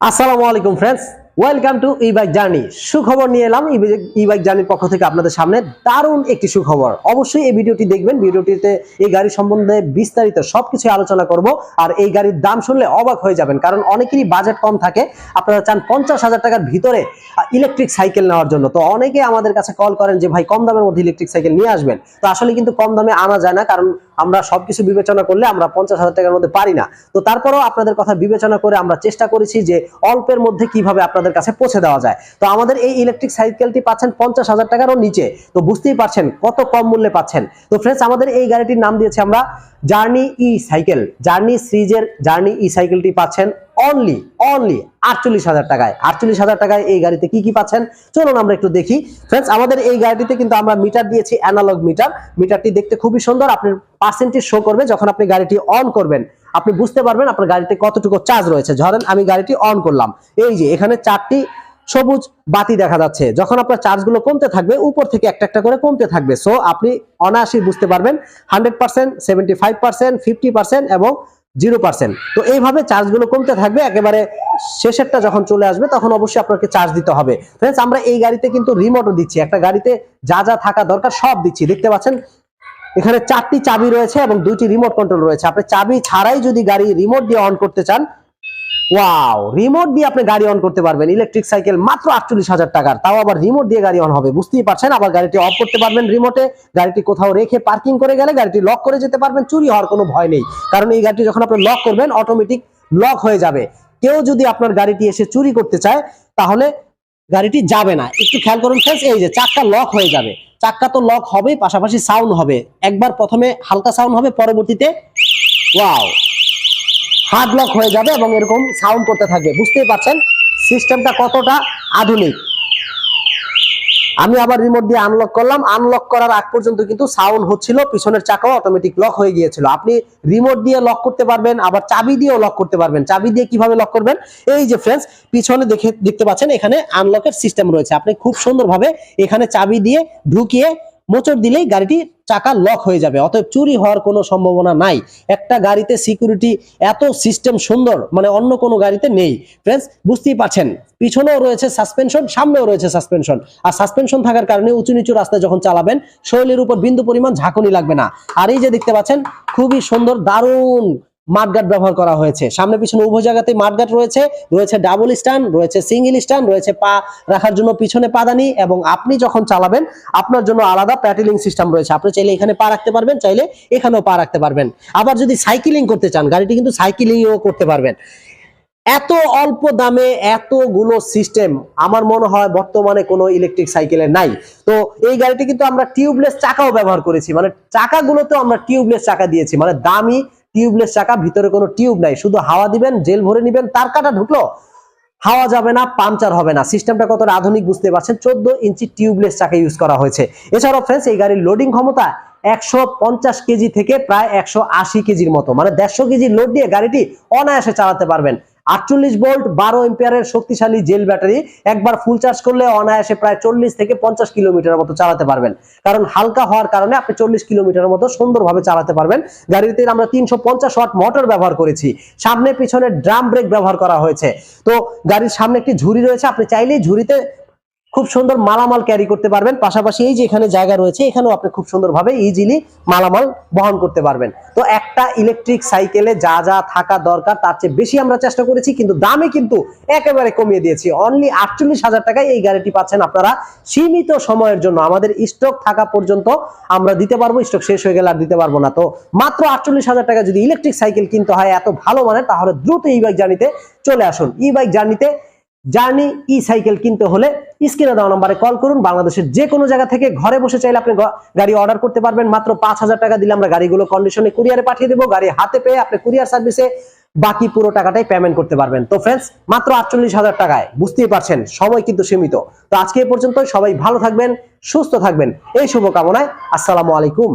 আসসালামু আলাইকুম friends welcome to E bike journey সুখবর নিয়ে এলাম ই বাইক জার্নির পক্ষ থেকে আপনাদের সামনে দারুণ একটি সুখবর। অবশ্যই এই ভিডিওটি দেখবেন, ভিডিওটিতে এই গাড়ি সম্বন্ধে বিস্তারিত সবকিছু আলোচনা করব আর এই গাড়ির দাম শুনলে অবাক হয়ে যাবেন, কারণ অনেকেরই বাজেট কম থাকে। আপনারা চান পঞ্চাশ হাজার টাকার ভিতরে ইলেকট্রিক সাইকেল নেওয়ার জন্য। তো অনেকে আমাদের কাছে কল করেন যে, ভাই, কম দামের মধ্যে ইলেকট্রিক সাইকেল নিয়ে আসবেন? তো আসলে কিন্তু কম দামে আনা যায় না, কারণ আমরা সবকিছু বিবেচনা করলে আমরা পঞ্চাশ হাজার টাকার মধ্যে পারি না। তো তারপরেও আপনাদের কথা বিবেচনা করে আমরা চেষ্টা করেছি যে অল্পের মধ্যে কীভাবে আপনাদের কাছে পৌঁছে দেওয়া যায়। তো আমাদের এই ইলেকট্রিক সাইকেলটি পাচ্ছেন পঞ্চাশ হাজার টাকারও নিচে। তো বুঝতেই পারছেন কত কম মূল্যে পাচ্ছেন। তো ফ্রেন্ডস আমাদের এই গাড়িটির নাম দিয়েছি আমরা জার্নি ই সাইকেল জার্নি সিরিজের জার্নি ই সাইকেলটি পাচ্ছেন অনলি অনলি আটচল্লিশ হাজার টাকায়। আটচল্লিশ হাজার টাকায় এই গাড়িতে কি কি পাচ্ছেন? চলুন আমরা একটু দেখি। ফ্রেন্ডস আমাদের এই গাড়িটিতে কিন্তু আমরা মিটার দিয়েছি অ্যানালগ মিটার মিটারটি দেখতে খুবই সুন্দর। আপনার পার্সেন্টেজ শো করবে যখন আপনি গাড়িটি অন করবেন। আপনি বুঝতে পারবেন আপনার গাড়িতে কতটুকু চার্জ রয়েছে। ধরেন আমি গাড়িটি অন করলাম। এই যে, এখানে চারটি সবুজ বাতি দেখা যাচ্ছে। যখন আপনার চার্জগুলো কমতে থাকবে, উপর থেকে একটা একটা করে কমতে থাকবে। সো আপনি অনায়াসই বুঝতে পারবেন। Hundred percent seventy five percent fifty percent এবং জিরো পার্সেন্ট তো এইভাবে চার্জগুলো কমতে থাকবে, একেবারে শেষেরটা যখন চলে আসবে তখন অবশ্যই আপনাকে চার্জ দিতে হবে। ফ্রেন্ডস আমরা এই গাড়িতে কিন্তু রিমোটও দিচ্ছি, একটা গাড়িতে যা যা থাকা দরকার সব দিচ্ছি। দেখতে পাচ্ছেন, এখানে চারটি চাবি রয়েছে এবং দুইটি রিমোট কন্ট্রোল রয়েছে। আপনি চাবি ছাড়াই যদি গাড়ি রিমোট দিয়ে অন করতে চান ওয়াও রিমোট দিয়ে আপনি গাড়ি অন করতে পারবেন। ইলেকট্রিক সাইকেল মাত্র আটচল্লিশ হাজার টাকার। তাও আবার রিমোট দিয়ে গাড়ি অন হবে। বুঝতেই পারছেন? আবার গাড়িটি অফ করতে পারবেন রিমোটে গাড়িটি কোথাও রেখে পার্কিং করে গেলে গাড়িটি লক করে যেতে পারবেন। চুরি হওয়ার কোনো ভয় নেই। কারণ এই গাড়িটি যখন আপনি লক করবেন অটোমেটিক লক হয়ে যাবে। কেউ যদি আপনার গাড়িটি এসে চুরি করতে চায়, তাহলে গাড়িটি যাবে না। একটু খেয়াল করুন ফ্রেন্ডস এই যে চাক্কা লক হয়ে যাবে। চাক্কা তো লক হবে পাশাপাশি সাউন্ড হবে। একবার প্রথমে হালকা সাউন্ড হবে, পরবর্তীতে ওয়াও হার্ড লক হয়ে যাবে এবং এরকম সাউন্ড করতে থাকবে। বুঝতেই পারছেন? সিস্টেমটা কতটা আধুনিক। আমি আবার রিমোট দিয়ে আনলক করলাম। আনলক করার আগ পর্যন্ত কিন্তু সাউন্ড হচ্ছিল, পিছনের চাকাও অটোমেটিক লক হয়ে গিয়েছিল। আপনি রিমোট দিয়ে লক করতে পারবেন, আবার চাবি দিয়েও লক করতে পারবেন। চাবি দিয়ে কীভাবে লক করবেন? এই যে ফ্রেন্ডস পিছনে দেখে, দেখতে পাচ্ছেন, এখানে আনলকের সিস্টেম রয়েছে। আপনি খুব সুন্দরভাবে এখানে চাবি দিয়ে ঢুকিয়ে মোচড় দিলেই গাড়িটি চাকা লক হয়ে যাবে। অতএব চুরি হওয়ার কোনো সম্ভাবনা নাই। একটা গাড়িতে সিকিউরিটি এত সিস্টেম সুন্দর মানে অন্য কোনো গাড়িতে নেই। ফ্রেন্ডস বুঝতেই পারছেন? পিছনেও রয়েছে সাসপেনশন সামনেও রয়েছে সাসপেনশন আর সাসপেনশন থাকার কারণে উঁচু নিচু রাস্তায় যখন চালাবেন, শরীরের উপর বিন্দু পরিমাণ ঝাঁকুনি লাগবে না। আর এই যে দেখতে পাচ্ছেন, খুবই সুন্দর, দারুণ মাঠগাট ব্যবহার করা হয়েছে। সামনে পিছনে উভয় জায়গাতে মাঠগাট রয়েছে। রয়েছে ডাবল স্ট্যান্ড রয়েছে সিঙ্গেল স্ট্যান্ড রয়েছে পা রাখার জন্য পিছনে পাদানি এবং আপনি যখন চালাবেন, আপনার জন্য আলাদা প্যাটেলিং সিস্টেম রয়েছে। আপনি চাইলে এখানে পা রাখতে পারবেন, চাইলে এখানেও পা রাখতে পারবেন। আবার যদি সাইকেলিং করতে চান, গাড়িটি কিন্তু সাইকেলিংও করতে পারবেন। এত অল্প দামে এতগুলো সিস্টেম আমার মনে হয় বর্তমানে কোনো ইলেকট্রিক সাইকেলে নাই। তো এই গাড়িটি কিন্তু আমরা টিউবলেস চাকাও ব্যবহার করেছি। মানে চাকাগুলোতেও আমরা টিউবলেস চাকা দিয়েছি। মানে দামি টিউবলেস চাকা, ভিতরে কোনো টিউব নাই। শুধু হাওয়া দিবেন, জেল ভরে নিবেন, তার কাটা ঢুকলো। হাওয়া যাবে না, পাংচার হবে না। সিস্টেমটা কতটা আধুনিক বুঝতে পারছেন? চোদ্দ ইঞ্চি টিউবলেস চাকা ইউজ করা হয়েছে। এছাড়াও ফ্রেন্ডস এই গাড়ির লোডিং ক্ষমতা একশো পঞ্চাশ কেজি থেকে প্রায় একশো আশি কেজির মতো। মানে দেড়শো কেজি লোড দিয়ে গাড়িটি অনায়াসে চালাতে পারবেন। আটচল্লিশ ভোল্ট, বারো এম্পিয়ারের শক্তিশালী জেল ব্যাটারি। একবার ফুল চার্জ করলে অনায়াসে প্রায় চল্লিশ থেকে পঞ্চাশ কিলোমিটার মতো চালাতে পারবেন। কারণ হালকা হওয়ার কারণে আপনি চল্লিশ কিলোমিটার মতো সুন্দরভাবে চালাতে পারবেন। গাড়িতে আমরা তিনশো পঞ্চাশ ওয়াট মোটর ব্যবহার করেছি। সামনে পিছনে ড্রাম ব্রেক ব্যবহার করা হয়েছে। তো গাড়ির সামনে একটি ঝুড়ি রয়েছে। আপনি চাইলেই ঝুড়িতে খুব সুন্দর মালামাল ক্যারি করতে পারবেন। পাশাপাশি এই যে এখানে জায়গা রয়েছে, এখানেও আপনি খুব সুন্দরভাবে ইজিলি মালামাল বহন করতে পারবেন। তো একটা ইলেকট্রিক সাইকেলে যা যা থাকা দরকার, তার চেয়ে বেশি আমরা চেষ্টা করেছি, কিন্তু দামে কিন্তু একেবারে কমিয়ে দিয়েছি। অনলি আটচল্লিশ হাজার টাকায় এই গাড়িটি পাচ্ছেন আপনারা সীমিত সময়ের জন্য। আমাদের স্টক থাকা পর্যন্ত আমরা দিতে পারব স্টক শেষ হয়ে গেলে আর দিতে পারব না। তো মাত্র আটচল্লিশ হাজার টাকা যদি ইলেকট্রিক সাইকেল কিনতে হয় এত ভালো মানের, তাহলে দ্রুত ই বাইক জার্নিতে চলে আসুন। ই বাইক জার্নিতে জার্নি ই সাইকেল কিনতে হলে স্ক্রিনে দেওয়া নম্বরে কল করুন। বাংলাদেশের যে কোনো জায়গা থেকে ঘরে বসে চাইলে আপনি গাড়ি অর্ডার করতে পারবেন। মাত্র পাঁচ হাজার টাকা দিলে আমরা গাড়িগুলো কন্ডিশনে কুরিয়ারে পাঠিয়ে দেবো। গাড়ি হাতে পেয়ে আপনি কুরিয়ার সার্ভিসে বাকি পুরো টাকাটাই পেমেন্ট করতে পারবেন। তো ফ্রেন্ডস মাত্র আটচল্লিশ হাজার টাকায় বুঝতেই পারছেন, সময় কিন্তু সীমিত। তো আজকে এ পর্যন্ত সবাই ভালো থাকবেন, সুস্থ থাকবেন। এই শুভকামনায় আসসালামু আলাইকুম।